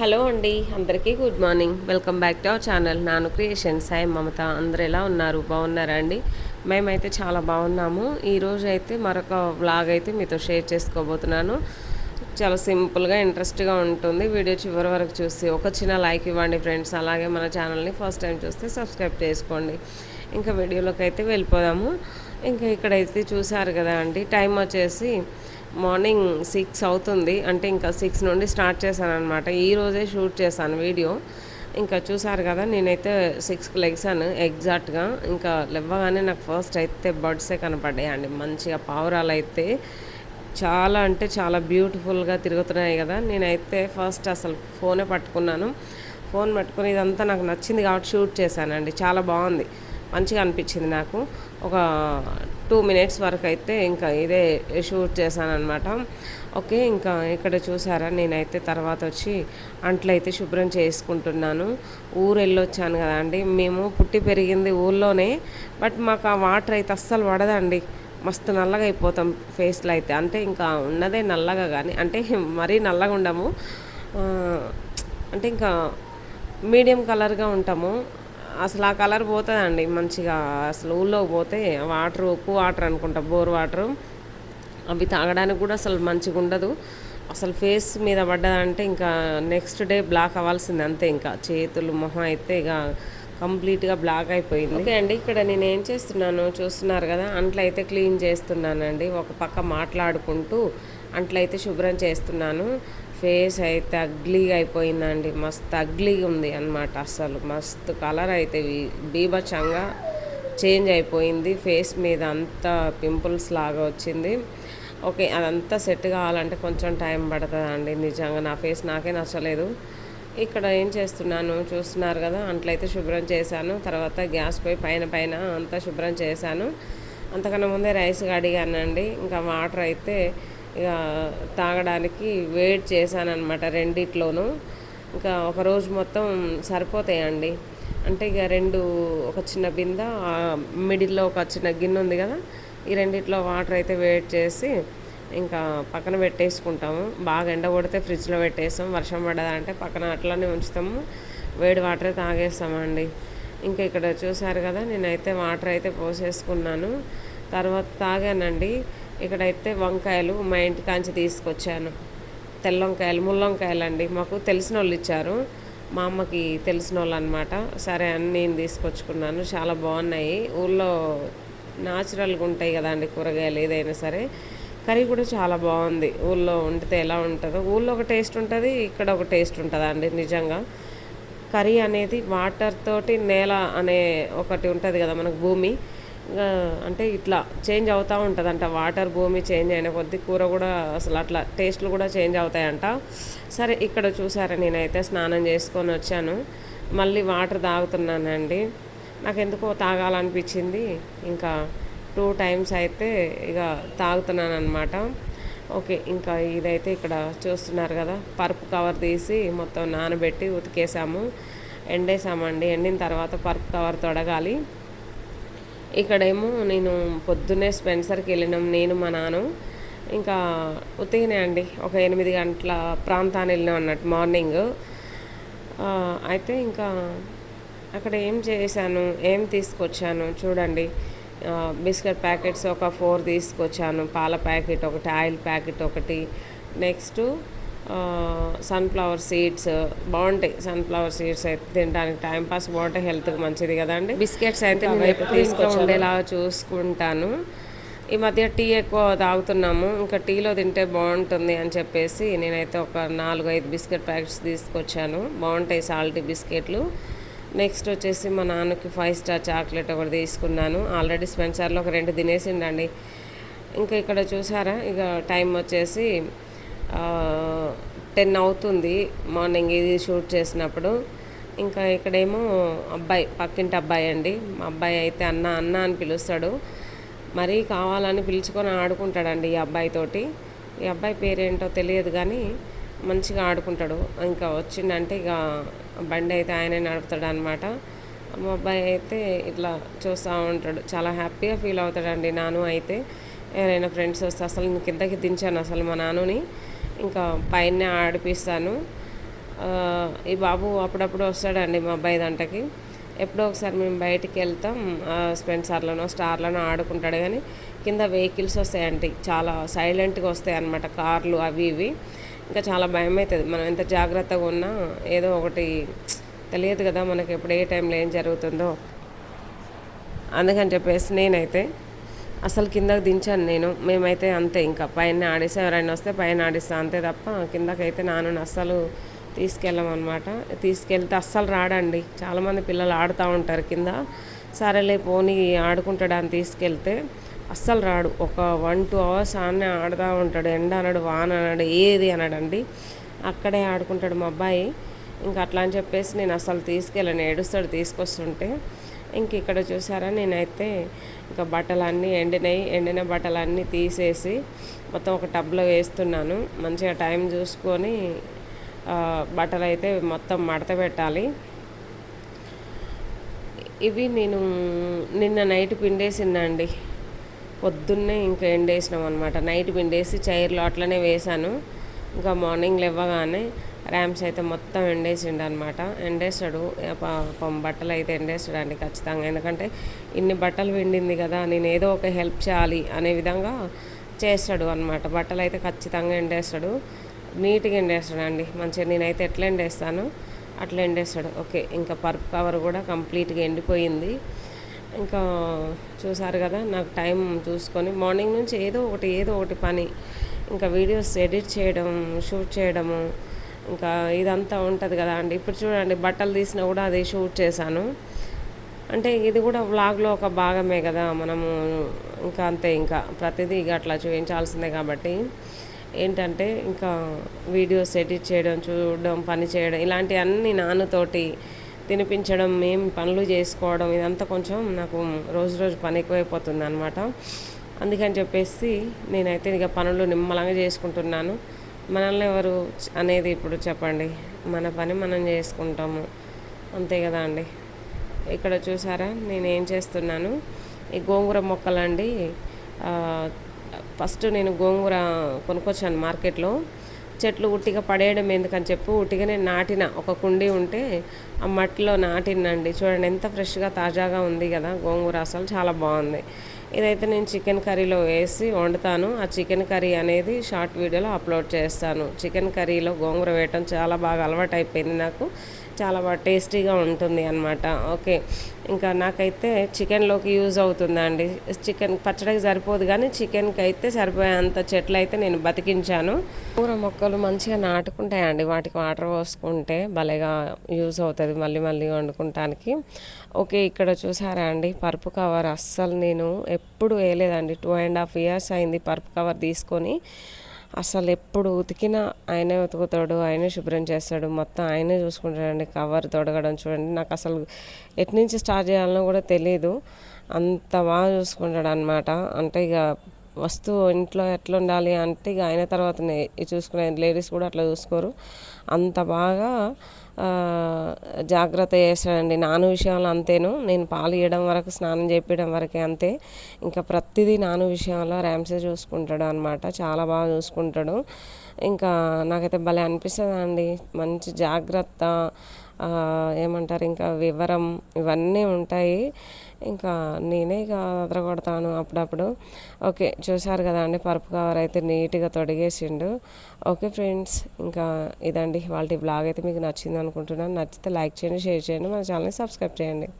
Hello అండి అందరికీ good morning. Welcome back to our channel నాను క్రియేషన్ సాయి మమత అందరు ఎలా ఉన్నారు? బాగున్నారా అండి? మేమైతే చాలా బాగున్నాము. ఈరోజు అయితే మరొక వ్లాగ్ అయితే మీతో షేర్ చేసుకోబోతున్నాను. చాలా సింపుల్గా ఇంట్రెస్ట్గా ఉంటుంది. వీడియో చివరి వరకు చూసి ఒక చిన్న లైక్ ఇవ్వండి ఫ్రెండ్స్. అలాగే మన ఛానల్ని ఫస్ట్ టైం చూస్తే సబ్స్క్రైబ్ చేసుకోండి. ఇంకా వీడియోలోకి అయితే వెళ్ళిపోదాము. ఇంకా ఇక్కడైతే చూసారు కదా అండి టైం వచ్చేసి మార్నింగ్ సిక్స్ అవుతుంది. అంటే ఇంకా సిక్స్ నుండి స్టార్ట్ చేశాను అనమాట ఈరోజే షూట్ చేశాను వీడియో. ఇంకా చూసారు కదా నేనైతే సిక్స్కి లెగ్సాను ఎగ్జాక్ట్గా. ఇంకా లేవగానే నాకు ఫస్ట్ అయితే బర్డ్సే కనపడ్డాయండి. మంచిగా పావురాలు అయితే చాలా అంటే చాలా బ్యూటిఫుల్గా తిరుగుతున్నాయి కదా. నేనైతే ఫస్ట్ అసలు ఫోనే పట్టుకున్నాను. ఫోన్ పట్టుకుని ఇదంతా నాకు నచ్చింది కాబట్టి షూట్ చేశానండి. చాలా బాగుంది. మంచిగా అనిపించింది నాకు. ఒక టూ మినిట్స్ వరకు అయితే ఇంకా ఇదే షూట్ చేశానమాట ఓకే ఇంకా ఇక్కడ చూసారా నేనైతే తర్వాత వచ్చి అంట్లు అయితే శుభ్రం చేసుకుంటున్నాను. ఊరు వెళ్ళొచ్చాను కదా అండి. మేము పుట్టి పెరిగింది ఊళ్ళోనే బట్ మాకు ఆ వాటర్ అయితే అస్సలు పడదండి. మస్తు నల్లగా అయిపోతాం ఫేస్లో అయితే. అంటే ఇంకా ఉన్నదే నల్లగా కానీ అంటే మరీ నల్లగా ఉండము అంటే ఇంకా మీడియం కలర్గా ఉంటాము. అసలు ఆ కలర్ పోతుందండి మంచిగా. అసలు ఊళ్ళో పోతే వాటర్ ఉప్పు వాటర్ అనుకుంటా బోర్ వాటరు. అవి తాగడానికి కూడా అసలు మంచిగా ఉండదు. అసలు ఫేస్ మీద పడ్డదంటే ఇంకా నెక్స్ట్ డే బ్లాక్ అవ్వాల్సింది అంతే ఇంకా. చేతులు మొహం అయితే ఇక కంప్లీట్గా బ్లాక్ అయిపోయింది. ఓకే అండి ఇక్కడ నేను ఏం చేస్తున్నాను చూస్తున్నారు కదా అంట్లో అయితే క్లీన్ చేస్తున్నానండి. ఒక పక్క మాట్లాడుకుంటూ అంట్లయితే శుభ్రం చేస్తున్నాను. ఫేస్ అయితే అగ్లీగా అయిపోయిందండి. మస్తు అగ్లీగా ఉంది అన్నమాట అసలు. మస్తు కలర్ అయితే వీ- బీభత్సంగా చేంజ్ అయిపోయింది. ఫేస్ మీద అంతా పింపుల్స్ లాగా వచ్చింది. ఓకే అదంతా సెట్ కావాలంటే కొంచెం టైం పడుతుందండి. నిజంగా నా ఫేస్ నాకే నచ్చలేదు. ఇక్కడ ఏం చేస్తున్నాను? చూస్తున్నారు కదా అంట్లయితే శుభ్రం చేశాను. తర్వాత గ్యాస్ పై పైన పైన అంతా శుభ్రం చేశాను. అంతకన్నా ముందే రైస్ కడిగానండి. ఇంకా వాటర్ అయితే ఇక తాగడానికి వెయిట్ చేశానమాట రెండిట్లోనూ. ఇంకా ఒక రోజు మొత్తం సరిపోతాయండి. అంటే ఇక రెండు ఒక చిన్న బింద మిడిల్లో ఒక చిన్న గిన్నె ఉంది కదా ఈ రెండిట్లో వాటర్ అయితే వేడి చేసి ఇంకా పక్కన పెట్టేసుకుంటాము. బాగా ఎండ కొడితే ఫ్రిడ్జ్లో పెట్టేస్తాం. వర్షం పడదంటే పక్కన అట్లనే ఉంచుతాము. వేడి వాటర్ తాగేస్తామండి. ఇంకా ఇక్కడ చూసారు కదా నేనైతే వాటర్ అయితే పోసేసుకున్నాను. తర్వాత తాగానండి. ఇక్కడైతే వంకాయలు మా ఇంటి కాంచి తీసుకొచ్చాను. తెల్ల వంకాయలు ముల్ల వంకాయలు అండి మాకు తెలిసిన వాళ్ళు ఇచ్చారు. మా అమ్మకి తెలిసిన వాళ్ళు అనమాట సరే అని నేను తీసుకొచ్చుకున్నాను. చాలా బాగున్నాయి. ఊళ్ళో న్యాచురల్గా ఉంటాయి కదండి కూరగాయలు ఏదైనా సరే. కర్రీ కూడా చాలా బాగుంది. ఊళ్ళో వండితే ఎలా ఉంటుందో. ఊళ్ళో ఒక టేస్ట్ ఉంటుంది ఇక్కడ ఒక టేస్ట్ ఉంటుంది అండి నిజంగా? కర్రీ అనేది వాటర్ తోటి నేల అనే ఒకటి ఉంటుంది కదా మనకు భూమి. అంటే ఇట్లా చేంజ్ అవుతూ ఉంటుందంట. వాటర్ భూమి చేంజ్ అయిన కొద్దీ కూర కూడా అసలు అట్లా టేస్ట్లు కూడా చేంజ్ అవుతాయంట. సరే ఇక్కడ చూసారా నేనైతే స్నానం చేసుకొని వచ్చాను. మళ్ళీ వాటర్ తాగుతున్నానండి. నాకు ఎందుకో తాగాలనిపించింది. ఇంకా టూ టైమ్స్ అయితే ఇక తాగుతున్నాను అనమాట ఓకే ఇంకా ఇదైతే ఇక్కడ చూస్తున్నారు కదా పరుపు కవర్ తీసి మొత్తం నానబెట్టి ఉతికేసాము. ఎండేసామండి. ఎండిన తర్వాత పరుపు కవర్ తొడగాలి. ఇక్కడేమో నేను పొద్దున్నే స్పెన్సర్కి వెళ్ళినాం నేను మా నాన్న. ఇంకా ఉతికినే అండి ఒక ఎనిమిది గంటల ప్రాంతాన్ని వెళ్ళినాం అన్నట్టు మార్నింగ్. అయితే ఇంకా అక్కడ ఏం చేశాను ఏం తీసుకొచ్చాను చూడండి. బిస్కెట్ ప్యాకెట్స్ ఒక ఫోర్ తీసుకొచ్చాను పాల ప్యాకెట్ ఒకటి ఆయిల్ ప్యాకెట్ ఒకటి. నెక్స్ట్ సన్ఫ్లవర్ సీడ్స్ బాగుంటాయి. సన్ఫ్లవర్ సీడ్స్ అయితే తినడానికి టైం పాస్ బాగుంటాయి. హెల్త్కి మంచిది కదండి బిస్కెట్స్ అయితే నేను ఎప్పుడు ఇంట్లో ఉండేలా చూసుకుంటాను. ఈ మధ్య టీ ఎక్కువ తాగుతున్నాము. ఇంకా టీలో తింటే బాగుంటుంది అని చెప్పేసి నేనైతే ఒక నాలుగు ఐదు బిస్కెట్ ప్యాకెట్స్ తీసుకొచ్చాను. బాగుంటాయి సాల్టీ బిస్కెట్లు. నెక్స్ట్ వచ్చేసి మా నాన్నకి ఫైవ్ స్టార్ చాక్లెట్ ఒకటి తీసుకున్నాను. ఆల్రెడీ స్పెన్సర్లో ఒక రెండు తినేసిండండి. ఇంకా ఇక్కడ చూసారా? ఇక టైం వచ్చేసి టెన్ అవుతుంది మార్నింగ్ ఇది షూట్ చేసినప్పుడు. ఇంకా ఇక్కడేమో అబ్బాయి పక్కింటి అబ్బాయి అండి. మా అబ్బాయి అయితే అన్న అన్న అని పిలుస్తాడు. మరీ కావాలని పిలుచుకొని ఆడుకుంటాడండి ఈ అబ్బాయితోటి ఈ అబ్బాయి పేరేంటో తెలియదు కానీ మంచిగా ఆడుకుంటాడు. ఇంకా వచ్చిందంటే ఇక బండి అయితే ఆయనే నడుపుతాడు అనమాట మా అబ్బాయి అయితే ఇట్లా చూస్తూ ఉంటాడు. చాలా హ్యాపీగా ఫీల్ అవుతాడండి నాను అయితే. ఎవరైనా ఫ్రెండ్స్ వస్తే అసలు కిందకి దించాను అసలు మా నాన్నని ఇంకా పైన ఆడిపిస్తాను. ఈ బాబు అప్పుడప్పుడు వస్తాడండి మా అబ్బాయి దంటకి. ఎప్పుడో ఒకసారి మేము బయటికి వెళ్తాం. ఆ, స్పెన్సర్లోనో స్టార్లోనో ఆడుకుంటాడు కానీ కింద వెహికల్స్ వస్తాయండి. చాలా సైలెంట్గా వస్తాయి అన్నమాట కార్లు అవి ఇవి. ఇంకా చాలా భయం అవుతుంది. మనం ఎంత జాగ్రత్తగా ఉన్నా ఏదో ఒకటి తెలియదు కదా మనకి ఎప్పుడు ఏ టైంలో ఏం జరుగుతుందో. అందుకని చెప్పేసి నేనైతే అసలు కిందకి దించాను నేను. మేమైతే అంతే ఇంకా పైన ఆడేసి ఎవరైనా వస్తే పైన ఆడిస్తా అంతే తప్ప కిందకైతే నాను అస్సలు తీసుకెళ్ళమన్నమాట తీసుకెళ్తే అస్సలు రాడండి. చాలామంది పిల్లలు ఆడుతూ ఉంటారు కింద. సరేలే పోనీ ఆడుకుంటాడు అని తీసుకెళ్తే అస్సలు రాడు. ఒక వన్ టూ అవర్స్ ఆడనే ఆడుతూ ఉంటాడు. ఎండ అనడు వాన అనడు ఏది అనడండి. అక్కడే ఆడుకుంటాడు మా అబ్బాయి. ఇంకా అట్లా అని చెప్పేసి నేను అసలు తీసుకెళ్ళను. ఏడుస్తాడు తీసుకొస్తుంటే. ఇంక ఇక్కడ చూసారా నేనైతే ఇంకా బట్టలన్నీ ఎండినాయి ఎండిన బట్టలన్నీ తీసేసి మొత్తం ఒక టబ్లో వేస్తున్నాను. మంచిగా టైం చూసుకొని బట్టలు అయితే మొత్తం మడత పెట్టాలి. ఇవి నేను నిన్న నైట్ పిండేసిందండి. పొద్దున్నే ఇంకా ఎండేసినాం అనమాట నైట్ పిండేసి చైర్లో అట్లనే వేశాను. ఇంకా మార్నింగ్ లేవగానే ర్యామ్స్ అయితే మొత్తం ఎండేసిండు అనమాట ఎండేస్తాడు. పాపం బట్టలు అయితే ఎండేస్తాడు అండి ఖచ్చితంగా. ఎందుకంటే ఇన్ని బట్టలు పిండింది కదా నేను ఏదో ఒక హెల్ప్ చేయాలి అనే విధంగా చేస్తాడు అనమాట బట్టలు అయితే ఖచ్చితంగా ఎండేస్తాడు. నీట్గా ఎండేస్తాడు అండి మంచిగా నేనైతే ఎట్లా ఎండేస్తాను? అట్లా ఎండేస్తాడు. ఓకే ఇంకా పర్ప్ కవర్ కూడా కంప్లీట్గా ఎండిపోయింది. ఇంకా చూసారు కదా నాకు టైం చూసుకొని మార్నింగ్ నుంచి ఏదో ఒకటి ఏదో ఒకటి పని. ఇంకా వీడియోస్ ఎడిట్ చేయడం షూట్ చేయడము ఇంకా ఇదంతా ఉంటుంది కదా అండి. ఇప్పుడు చూడండి బట్టలు తీసినా కూడా అది షూట్ చేశాను. అంటే ఇది కూడా వ్లాగ్లో ఒక భాగమే కదా మనము ఇంకా అంతే ఇంకా ప్రతిదీ ఇక అట్లా చూపించాల్సిందే కాబట్టి. ఏంటంటే ఇంకా వీడియోస్ ఎడిట్ చేయడం చూడడం పని చేయడం ఇలాంటివన్నీ నాన్నతోటి తినిపించడం మేము పనులు చేసుకోవడం ఇదంతా కొంచెం నాకు రోజు రోజు పని ఎక్కువైపోతుంది అనమాట అందుకని చెప్పేసి నేనైతే ఇక పనులు నిమ్మలంగా చేసుకుంటున్నాను. మనల్ని ఎవరు అనేది ఇప్పుడు చెప్పండి. మన పని మనం చేసుకుంటాము. అంతే కదా అండి. ఇక్కడ చూసారా? నేను ఏం చేస్తున్నాను? ఈ గోంగూర మొక్కలండి ఫస్ట్ నేను గోంగూర కొనుక్కొచ్చాను మార్కెట్లో. చెట్లు ఉట్టిగా పడేయడం ఎందుకని చెప్పి? ఉట్టిగానే నాటిన. ఒక కుండీ ఉంటే ఆ మట్టిలో నాటినండి. చూడండి ఎంత ఫ్రెష్గా తాజాగా ఉంది కదా గోంగూర అసలు. చాలా బాగుంది. ఇదైతే నేను చికెన్ కర్రీలో వేసి వండుతాను. ఆ చికెన్ కర్రీ అనేది షార్ట్ వీడియోలో అప్లోడ్ చేస్తాను. చికెన్ కర్రీలో గోంగూర వేయటం చాలా బాగా అలవాటు అయిపోయింది నాకు. చాలా బాగా టేస్టీగా ఉంటుంది అనమాట ఓకే. ఇంకా నాకైతే చికెన్లోకి యూజ్ అవుతుందండి. చికెన్ పచ్చడికి సరిపోదు కానీ చికెన్కి అయితే సరిపోయేంత చెట్లు అయితే నేను బతికించాను. కూర మొక్కలు మంచిగా నాటుకుంటాయండి. వాటికి వాటర్ పోసుకుంటే భలేగా యూజ్ అవుతుంది. మళ్ళీ మళ్ళీ వండుకుంటానికి. ఓకే ఇక్కడ చూసారా అండి పరుపు కవర్ అస్సలు నేను ఎప్పుడు వేయలేదండి. టూ అండ్ హాఫ్ ఇయర్స్ అయింది పరుపు కవర్ తీసుకొని. అసలు ఎప్పుడు ఉతికినా ఆయనే ఉతుకుతాడు ఆయనే శుభ్రం చేస్తాడు. మొత్తం ఆయనే చూసుకుంటాడండి కవర్ తొడగడం చూడండి. నాకు అసలు ఎట్నుంచి స్టార్ట్ చేయాలనో కూడా తెలియదు అంత బాగా చూసుకుంటాడు అనమాట అంటే ఇక వస్తువు ఇంట్లో ఎట్లా ఉండాలి అంటే ఇక ఆయన తర్వాతనే చూసుకునే లేడీస్ కూడా అట్లా చూసుకోరు. అంత బాగా జాగ్రత్త చేస్తాడండి. నాను విషయంలో అంతేను. నేను పాలు ఇవ్వడం వరకు స్నానం చేపించడం వరకే అంతే. ఇంకా ప్రతిదీ నాను విషయంలో ర్యామ్సే చూసుకుంటాడు అనమాట చాలా బాగా చూసుకుంటాడు. ఇంకా నాకైతే భలే అనిపిస్తుంది అండి మంచి జాగ్రత్త ఏమంటారు ఇంకా వివరం ఇవన్నీ ఉంటాయి. ఇంకా నేనే ఇక అదరగొడతాను అప్పుడప్పుడు. ఓకే చూసారు కదా అండి పరుపు కవర్ అయితే నీట్గా తొడిగేసిండు. ఓకే ఫ్రెండ్స్ ఇంకా ఇదండి వాళ్ళ బ్లాగ్ అయితే మీకు నచ్చింది అనుకుంటున్నాను నచ్చితే లైక్ చేయండి షేర్ చేయండి మన ఛానల్ని సబ్స్క్రైబ్ చేయండి.